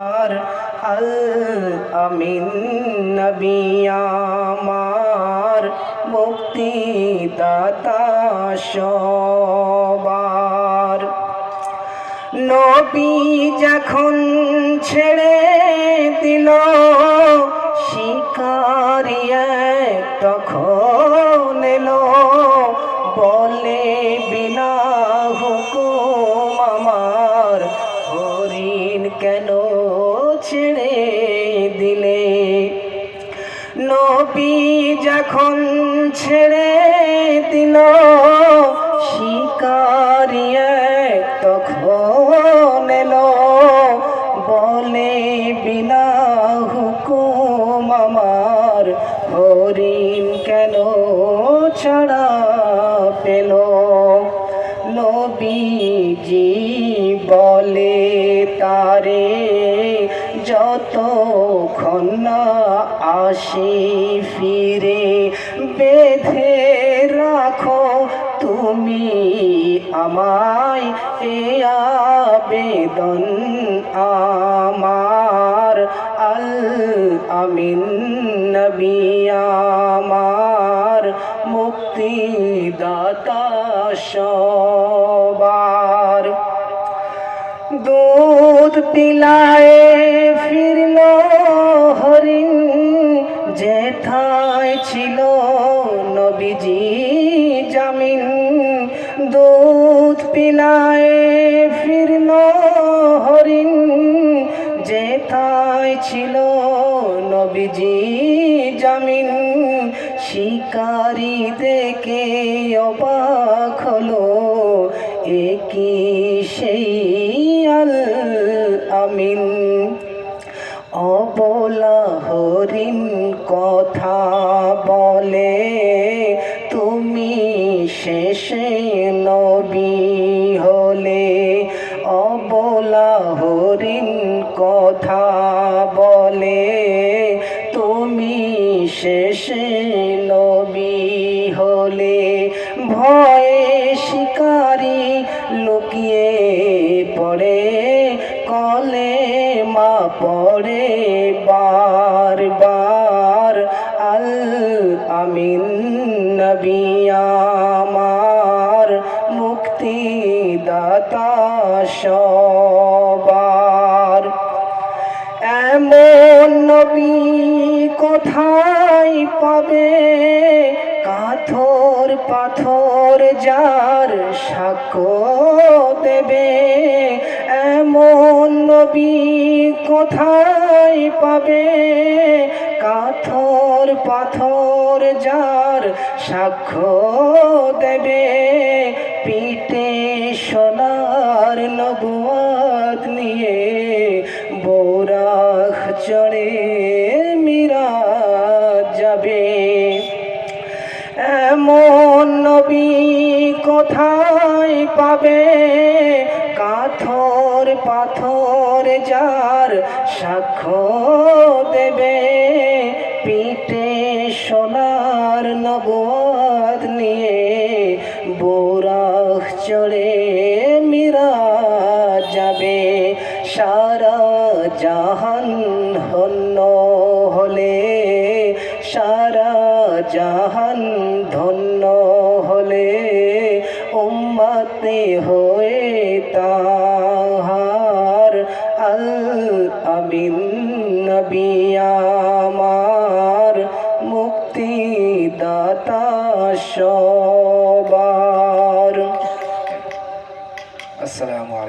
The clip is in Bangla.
আর আল আমিন নবী আমার মুক্তি দাতা সবার। নবী যখন ছেড়ে দিল, শিকারি এক তখন এলো, বলে দিলে। নবী যখন ছেড়ে দিল, শিকারি এক তখন এলো। বলে, বিনা হুকুম আমার হরিণ কেন ছাড়া পেল? নবীজি না আসি ফিরে, বেঁধে রাখো তুমি আমায়। এ আবেদন আমার আল আমিন নবী আমার, মুক্তিদাতা দুধ পিলায়ে ফিরল হরিণ, যেথায় ছিল নবীজি জামিন। দুধ পিলায়ে ফিরল হরিণ, যেথায় ছিল নবীজি জামিন। শিকারি দেখে কথা বলে, তুমি শেষে নবী হলে। অবলা হরিণ কথা বলে, তুমি শেষে নবী হলে। ভয়ে শিকারি লুকিয়ে পড়ে কলে মা পড়ে বার আমার মুক্তি দাতা সবার। এমন নবী কোথায় পাবে? কাথর পাথর যার সাক্ষ্য দেবে। এমন নবী কোথায় পাবে? কাথর পাথর যার সাক্ষ্য দেবে পিঠে সোনার নবুয়াদ নিয়ে বোরাখ চড়ে মীরা যাবে। এমন নবী কোথায় পাবে? কাথর পাথর যার সাক্ষ্য দেবে নবদ নিয়ে বোরাখ চড়ে মীরা যাবে। সারা জাহান ধন্য হলে, সারা জাহান ধন্য হলে উম্মতে হয়ে তাহার আল আমিন নবী আমার মুক্তি দাতা সবার। আসসালামু